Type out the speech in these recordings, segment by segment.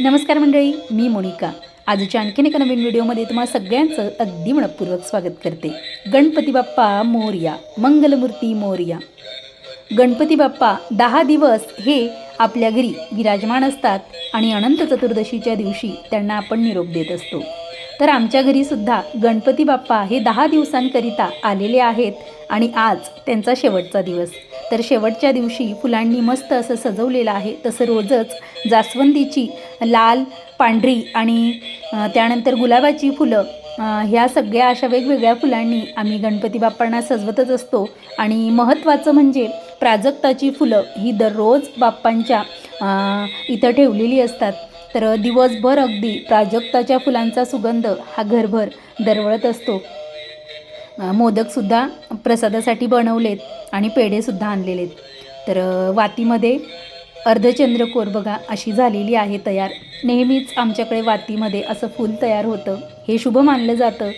नमस्कार मंडळी मी मोनिका. आजच्या आणखीन एका नवीन व्हिडिओमध्ये तुम्हाला सगळ्यांचं अगदी मनपूर्वक स्वागत करते. गणपती बाप्पा मोरया मंगलमूर्ती मोरया. गणपती बाप्पा दहा दिवस हे आपल्या घरी विराजमान असतात आणि अनंत चतुर्दशीच्या दिवशी त्यांना आपण निरोप देत असतो. तर आमच्या घरी सुद्धा गणपती बाप्पा हे दहा दिवसांकरिता आलेले आहेत आणि आज त्यांचा शेवटचा दिवस. तर शेवटच्या दिवशी फुलांनी मस्त असं सजवलेलं आहे. तसं रोजच जास्वंदीची लाल पांढरी आणि त्यानंतर गुलाबाची फुलं ह्या सगळ्या अशा वेगवेगळ्या फुलांनी आम्ही गणपती बाप्पांना सजवतच असतो. आणि महत्त्वाचं म्हणजे प्राजक्ताची फुलं ही दररोज बाप्पांच्या इथं ठेवलेली असतात. तर दिवसभर अगदी प्राजक्ताच्या फुलांचा सुगंध हा घरभर दरवळत असतो. मोदकसुद्धा प्रसादासाठी बनवलेत आणि पेढेसुद्धा आणलेले आहेत तर वातीमध्ये अर्धचंद्रकोर बघा अशी झालेली आहे तयार. नेहमीच आमच्याकडे वातीमध्ये असं फूल तयार होतं. हे शुभ मानलं जातं.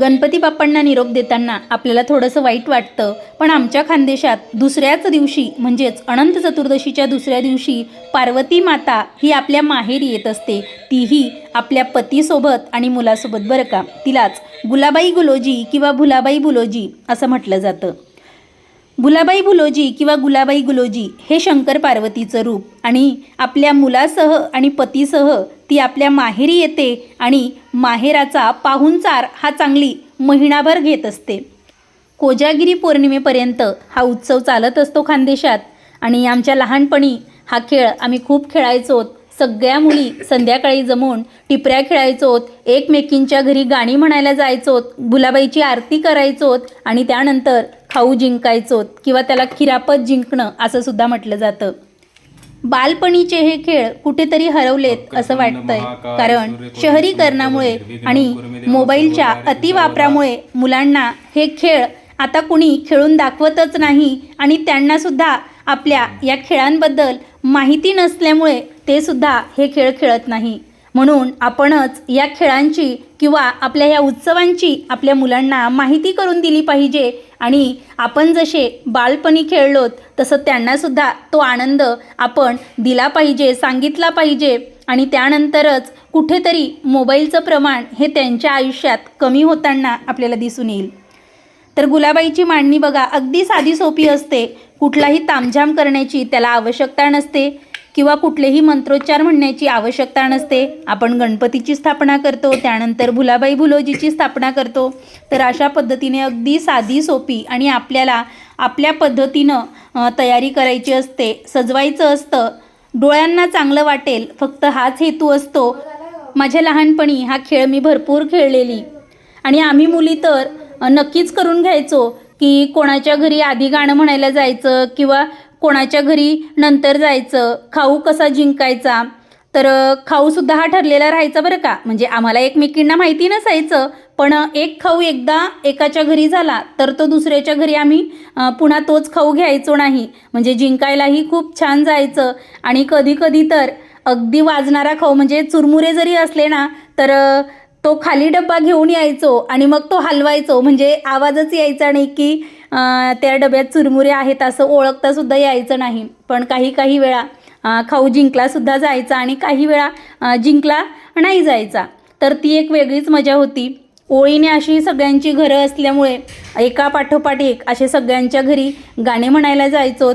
गणपती बाप्पांना निरोप देताना आपल्याला थोडंसं वाईट वाटतं पण आमच्या खानदेशात दुसऱ्याच दिवशी म्हणजेच अनंत चतुर्दशीच्या दुसऱ्या दिवशी पार्वती माता ही आपल्या माहेरी येत असते. तीही आपल्या पतीसोबत आणि मुलासोबत बरं का? तिलाच गुलाबाई गुलोजी किंवा भुलाबाई बुलोजी असं म्हटलं जातं. भुलाबाई बुलोजी किंवा गुलाबाई गुलोजी हे शंकर पार्वतीचं रूप आणि आपल्या मुलासह आणि पतीसह ती आपल्या माहेरी येते आणि माहेराचा पाहुणचार हा चांगली महिनाभर घेत असते. कोजागिरी पौर्णिमेपर्यंत हा उत्सव चालत असतो खानदेशात आणि आमच्या लहानपणी हा खेळ आम्ही खूप खेळायचो. सगळ्या मुली संध्याकाळी जमून टिपऱ्या खेळायचोत एकमेकींच्या घरी गाणी म्हणायला जायचोत गुलाबाईची आरती करायचोत आणि त्यानंतर खाऊ जिंकायचोत किंवा त्याला खिरापत जिंकणं असं सुद्धा म्हटलं जातं. बालपणीचे हे खेळ कुठेतरी हरवलेत असं वाटतंय. कारण शहरीकरणामुळे आणि मोबाईलच्या अतिवापरामुळे मुलांना हे खेळ आता कुणी खेळून दाखवतच नाही आणि त्यांना सुद्धा आपल्या या खेळांबद्दल माहिती नसल्यामुळे ते सुद्धा हे खेळ खेळत नाही. म्हणून आपणच या खेळांची किंवा आपल्या या उत्सवांची आपल्या मुलांना माहिती करून दिली पाहिजे. आणि आपण जसे बालपणी खेळलोत तसं त्यांनासुद्धा तो आनंद आपण दिला पाहिजे सांगितला पाहिजे. आणि त्यानंतरच कुठेतरी मोबाईलचं प्रमाण हे त्यांच्या आयुष्यात कमी होताना आपल्याला दिसून येईल. तर गुलाबाईची मांडणी बघा अगदी साधी सोपी असते. कुठलाही तामझाम करण्याची त्याला आवश्यकता नसते. किंवा कुठलेही मंत्रोच्चार म्हणण्याची आवश्यकता नसते. आपण गणपतीची स्थापना करतो त्यानंतर भुलाबाई भुलोजीची स्थापना करतो. तर अशा पद्धतीने अगदी साधी सोपी आणि आपल्याला आपल्या पद्धतीनं तयारी करायची असते. सजवायचं असतं. डोळ्यांना चांगलं वाटेल. फक्त हाच हेतू असतो. माझ्या लहानपणी हा खेळ मी भरपूर खेळलेली. आणि आम्ही मुली तर नक्कीच करून घ्यायचो की कोणाच्या घरी आधी गाणं म्हणायला जायचं किंवा कोणाच्या घरी नंतर जायचं खाऊ कसा जिंकायचा? तर खाऊसुद्धा हा ठरलेला राहायचा बरं का. म्हणजे आम्हाला एकमेकींना माहिती नसायचं पण एक खाऊ एकदा एकाच्या घरी झाला तर तो दुसऱ्याच्या घरी आम्ही पुन्हा तोच खाऊ घ्यायचो नाही. म्हणजे जिंकायलाही खूप छान जायचं. आणि कधी कधी तर अगदी वाजणारा खाऊ म्हणजे चुरमुरे जरी असले ना तर तो खाली डब्बा घेऊन यायचो आणि मग तो हलवायचो. म्हणजे आवाजच यायचा नाही की त्या डब्यात चुरमुरे आहेत असं ओळखता सुद्धा यायचं नाही. पण काही काही वेळा खाऊ जिंकलासुद्धा जायचा आणि काही वेळा जिंकला नाही जायचा. तर ती एक वेगळीच मजा होती. ओळीने अशी सगळ्यांची घरं असल्यामुळे एका पाठोपाठ एक असे सगळ्यांच्या घरी गाणे म्हणायला जायचो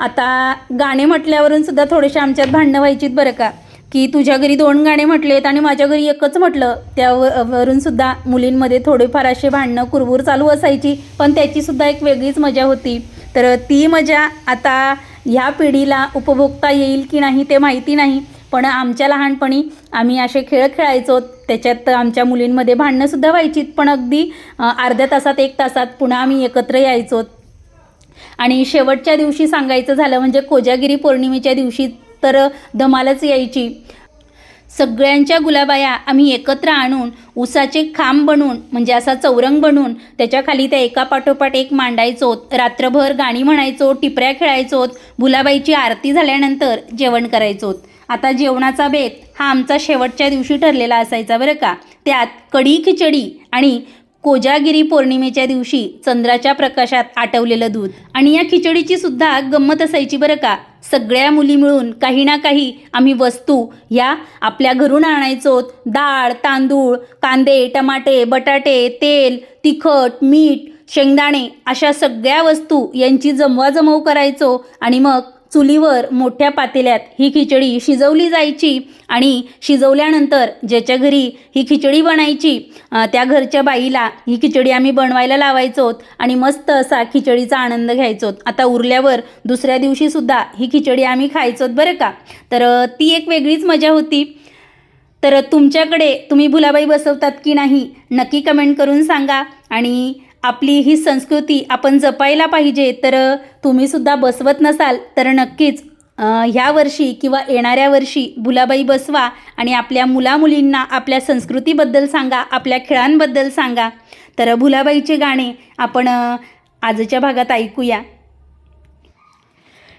आता गाणे म्हटल्यावरून सुद्धा थोडेसे आमच्यात भांडणं व्हायचीत बरं का? की तुझ्या घरी दोन गाणे म्हटलेत आणि माझ्या घरी एकच म्हटलं त्यावरून सुद्धा मुलींमध्ये थोडेफार असे भांडणं कुरबूर चालू असायची पण त्याची सुद्धा एक वेगळीच मजा होती. तर ती मजा आता ह्या पिढीला उपभोगता येईल की नाही ते माहिती नाही पण आमच्या लहानपणी आम्ही असे खेळ खेळायचो. त्याच्यात आमच्या मुलींमध्ये भांडणंसुद्धा व्हायचीत पण अगदी अर्ध्या तासात एक तासात पुन्हा आम्ही एकत्र यायचो. आणि शेवटच्या दिवशी सांगायचं झालं म्हणजे कोजागिरी पौर्णिमेच्या दिवशी तर धमालच यायची. सगळ्यांच्या गुलाबाया आम्ही एकत्र आणून उसाचे खांब बनवून म्हणजे असा चौरंग बनवून त्याच्याखाली त्या एका पाठोपाठ एक मांडायचो रात्रभर गाणी म्हणायचो टिपऱ्या खेळायचो भुलाबाईची आरती झाल्यानंतर जेवण करायचो आता जेवणाचा बेत हा आमचा शेवटच्या दिवशी ठरलेला असायचा बरं का. त्यात कढी खिचडी आणि कोजागिरी पौर्णिमेच्या दिवशी चंद्राच्या प्रकाशात आटवलेलं दूध आणि या खिचडीची सुद्धा गंमत असायची बरं का. सगळ्या मुली मिळून काही ना काही आम्ही वस्तू ह्या आपल्या घरून आणायचो डाळ तांदूळ कांदे टमाटे बटाटे तेल तिखट मीठ शेंगदाणे अशा सगळ्या वस्तू यांची जमवाजमव करायचो. आणि मग चुलीवर मोठ्या पातेल्यात ही खिचडी शिजवली जायची आणि शिजवल्यानंतर ज्याच्या घरी ही खिचडी बनायची त्या घरच्या बाईला ही खिचडी आम्ही बनवायला लावायचो आणि मस्त असा खिचडीचा आनंद घ्यायचो. आता उरल्यावर दुसऱ्या दिवशीसुद्धा ही खिचडी आम्ही खायचो बरं का? तर ती एक वेगळीच मजा होती. तर तुमच्याकडे तुम्ही भुलाबाई बसवतात की नाही नक्की कमेंट करून सांगा आणि आपली ही संस्कृती आपण जपायला पाहिजे तर तुम्हीसुद्धा बसवत नसाल तर नक्कीच ह्या वर्षी किंवा येणाऱ्या वर्षी भुलाबाई बसवा आणि आपल्या मुलामुलींना आपल्या संस्कृतीबद्दल सांगा आपल्या खेळांबद्दल सांगा. तर भुलाबाईचे गाणे आपण आजच्या भागात ऐकूया.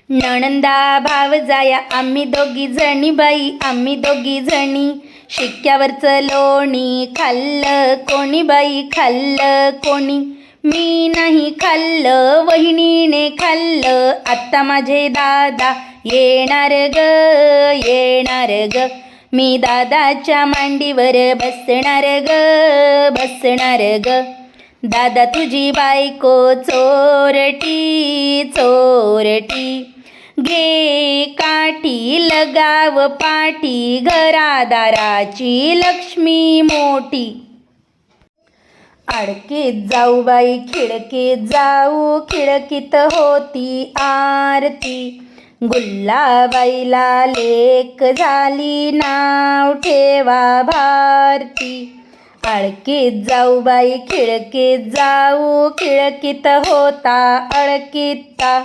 नणंदा भाव जाया आम्ही दोघी जणी बाई आम्ही दोघी जणी. शिक्क्यावरचं लोणी खाल्लं कोणी बाई खाल्लं कोणी मी नाही खाल्लं वहिनीने खाल्लं. आत्ता माझे दादा येणार ग येणार ग. मी दादाच्या मांडीवर बसणार ग बसणार ग. दादा तुझी बायको चोरटी चोरटी. घे काठी लगाव पाठी घरादाराची लक्ष्मी मोठी. अडकीत जाऊ बाई खिडकीत जाऊ खिडकीत होती आरती. गुल्लाबाईला लेक झाली नाव ठेवा भारती. अडकीत जाऊ बाई खिडकीत जाऊ खिडकीत होता अडकीता.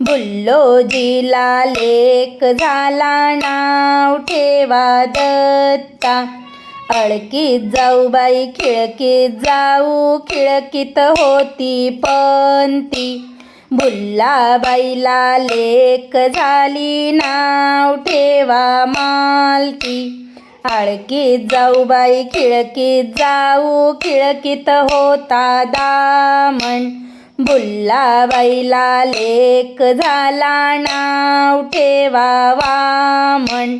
भुल्लोजीला लेक झाला नाव ठेवा दत्ता. अळकीत जाऊ बाई खिळकीत जाऊ खिळकीत होती पंती बुल्लाबाईला लेक झाली नाव ठेवा मालकी. आळकीत जाऊ बाई खिळकीत जाऊ खिळकीत होता दामण बुल्लाबाईला लेक झाला नाव ठेवा म्हण.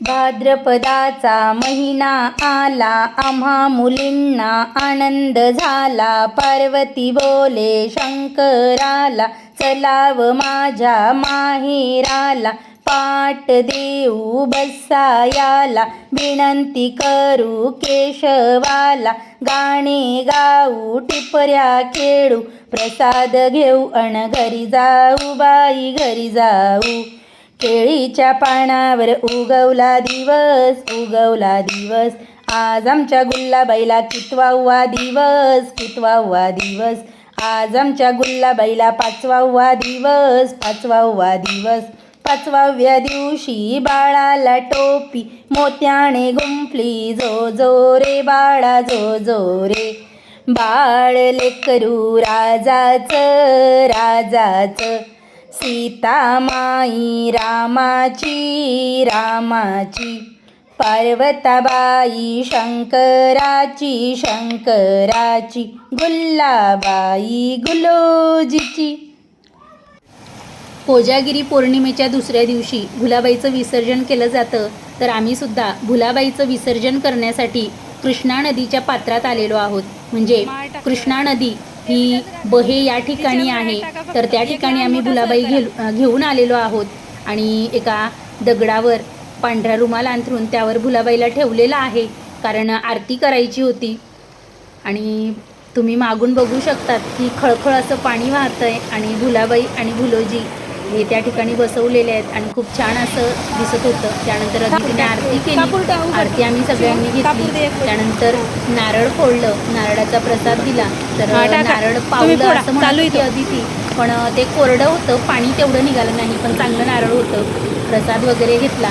भाद्रपदाचा महिना आला आम्हा मुलींना आनंद झाला. पार्वती बोले शंकराला चलाव माझ्या माहेराला. पाट देऊ बसायाला विनंती करू केशवाला गाणे गाऊ टिपऱ्या खेळू प्रसाद घेऊ अण घरी जाऊ बाई घरी जाऊ. केळीच्या पानावर उगवला दिवस उगवला दिवस. आज आमच्या गुल्लाबाईला कितवावा दिवस कितवावा दिवस. आज आमच्या गुल्लाबाईला पाचवावा दिवस पाचवावा दिवस. पाचवाव्या दिवशी बाळाला टोपी मोत्याने गुंफली जो जो रे बाळा जो जो रे. बाळ लेकरू राजाचं राजाचं. सीता माई रामाची रामाची. पार्वताबाई शंकराची शंकराची. गुल्लाबाई गुलोजीची. कोजागिरी पौर्णिमेच्या दुसऱ्या दिवशी भुलाबाईचं विसर्जन केलं जातं तर आम्हीसुद्धा भुलाबाईचं विसर्जन करण्यासाठी कृष्णा नदीच्या पात्रात आलेलो आहोत. म्हणजे कृष्णा नदी ही बहे या ठिकाणी आहे तर त्या ठिकाणी आम्ही भुलाबाई घे घेऊन आलेलो आहोत. आणि एका दगडावर पांढरा रुमाल अंथरून त्यावर भुलाबाईला ठेवलेला आहे कारण आरती करायची होती. आणि तुम्ही मागून बघू शकतात की खळखळ असं पाणी वाहतं आहे आणि भुलाबाई आणि भुलोजी हे त्या ठिकाणी बसवलेले आहेत आणि खूप छान असं दिसत होतं. त्यानंतर तिने आरती केली. आरती आम्ही सगळ्यांनी घेतली. त्यानंतर नारळ फोडलं. नारळाचा प्रसाद दिला. तर. नारळ पावलं. असं म्हणत चालू होती इथं. अदिती. पण ते कोरडं होतं. पाणी तेवढं निघालं नाही पण चांगलं नारळ होतं. प्रसाद वगैरे घेतला.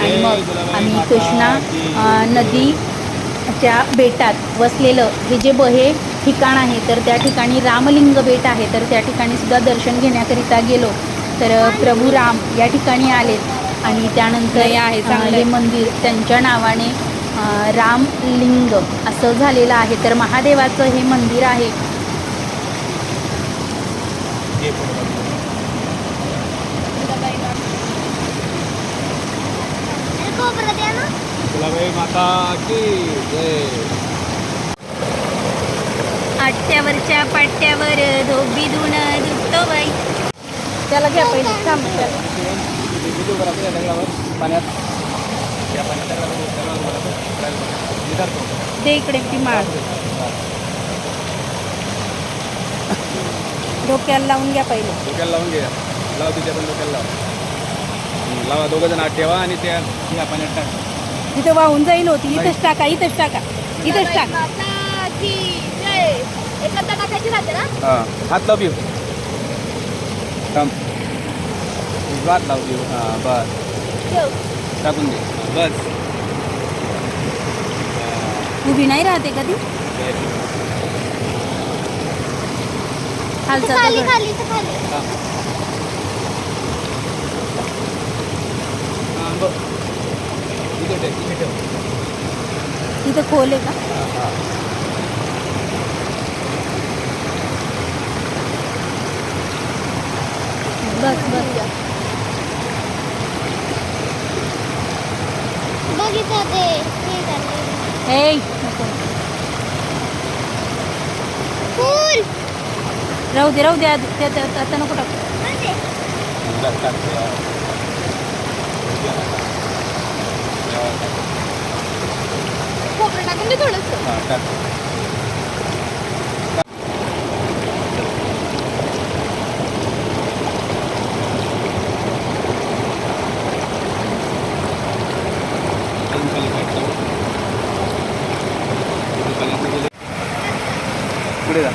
आणि मग आम्ही कृष्णा अं, नदीच्या बेटात वसलेलं हे जे बहे ठिकाण आहे तर त्या ठिकाणी रामलिंग बेट आहे तर त्या ठिकाणी सुद्धा दर्शन घेण्याकरिता गेलो. तर प्रभू राम या ठिकाणी आलेत आणि त्यानंतर आहे, हे आहे. मंदिर त्यांच्या नावाने रामलिंग असं झालेलं आहे. तर महादेवाचं हे मंदिर आहे. गुलाबाई माता की जय. आट्यावरच्या पाट्यावर धोबी धुण धुतो बाई त्याला घ्या पहिले थांब. पाण्यात. दे इकडे ती माळ. डोक्याला लावून घ्या पहिले. डोक्याला लावून घे लाव तिच्या पण डोक्याला लाव. लावा दोघं जण आत ठेवा आणि त्या पाण्यात टाक. तिथं वाहून जाईल होती. इथंच टाका इथंच टाका. इथंच टाक. हां हात लाव पिऊ थांब. हात लाव पिऊ हां बस. टाकून दे. हां, बस. उभी नाही राहते कधी? हालचा खाली दगड. खाली इथं खाली हां. हां, बघ. इथे ठेव इथे ठेव तिथं खोल आहे का हां हां बस बस बघितलं ते हे झालं. हे नको. फुल राहू दे राहू दे आधी. त्या- त्या- आता नको टाकू टाक टाक खोबरं टाकून दे थोडस हां टाक अजून खाली टाक. खाली खाली गेले. पुढे जा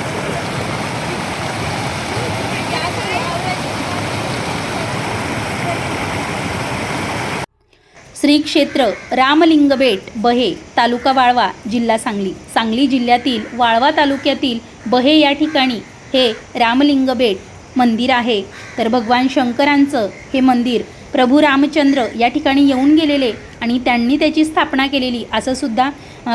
श्री क्षेत्र रामलिंगबेट बहे तालुका वाळवा जिल्हा सांगली. सांगली जिल्ह्यातील वाळवा तालुक्यातील बहे या ठिकाणी हे रामलिंगबेट मंदिर आहे. तर भगवान शंकरांचं हे मंदिर प्रभू रामचंद्र या ठिकाणी येऊन गेलेले आणि त्यांनी त्याची स्थापना केलेली असं सुद्धा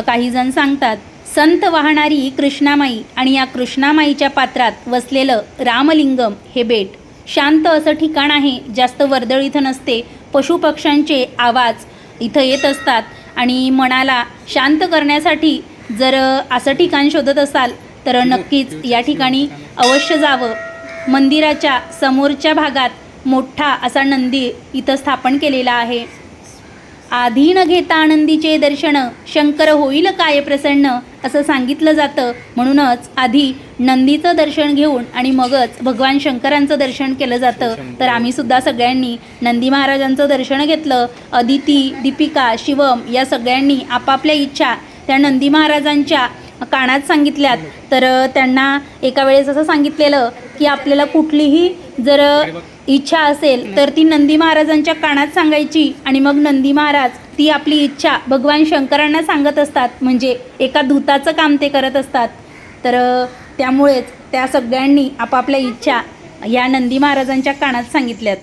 काही जण सांगतात. संत वाहणारी कृष्णामाई आणि या कृष्णामाईच्या पात्रात वसलेलं रामलिंगम हे बेट शांत असं ठिकाण आहे जास्त वर्दळ इथं नसते पशुपक्ष्यांचे आवाज इथं येत असतात आणि मनाला शांत करण्यासाठी जर असं ठिकाण शोधत असाल तर नक्कीच या ठिकाणी अवश्य जावं. मंदिराच्या समोरच्या भागात मोठा असा नंदी इथं स्थापन केलेला आहे. आधी न घेता आनंदीचे दर्शन शंकर होईल काय प्रसन्न असं सांगितलं जातं. म्हणूनच आधी नंदीचं दर्शन घेऊन आणि मगच भगवान शंकरांचं दर्शन केलं जातं. तर आम्ही सुद्धा सगळ्यांनी नंदी महाराजांचं दर्शन घेतलं. अदिती दीपिका शिवम या सगळ्यांनी आपापल्या इच्छा त्या नंदी महाराजांच्या कानात सांगितल्यात. तर त्यांना एका वेळेस असं सांगितलेलं की आपल्याला कुठलीही जर इच्छा असेल तर ती नंदी महाराजांच्या कानात सांगायची आणि मग नंदी महाराज ती आपली इच्छा भगवान शंकरांना सांगत असतात म्हणजे एका दूताचं काम ते करत असतात. तर त्यामुळेच त्या सगळ्यांनी आपापल्या इच्छा या नंदी महाराजांच्या कानात सांगितल्यात.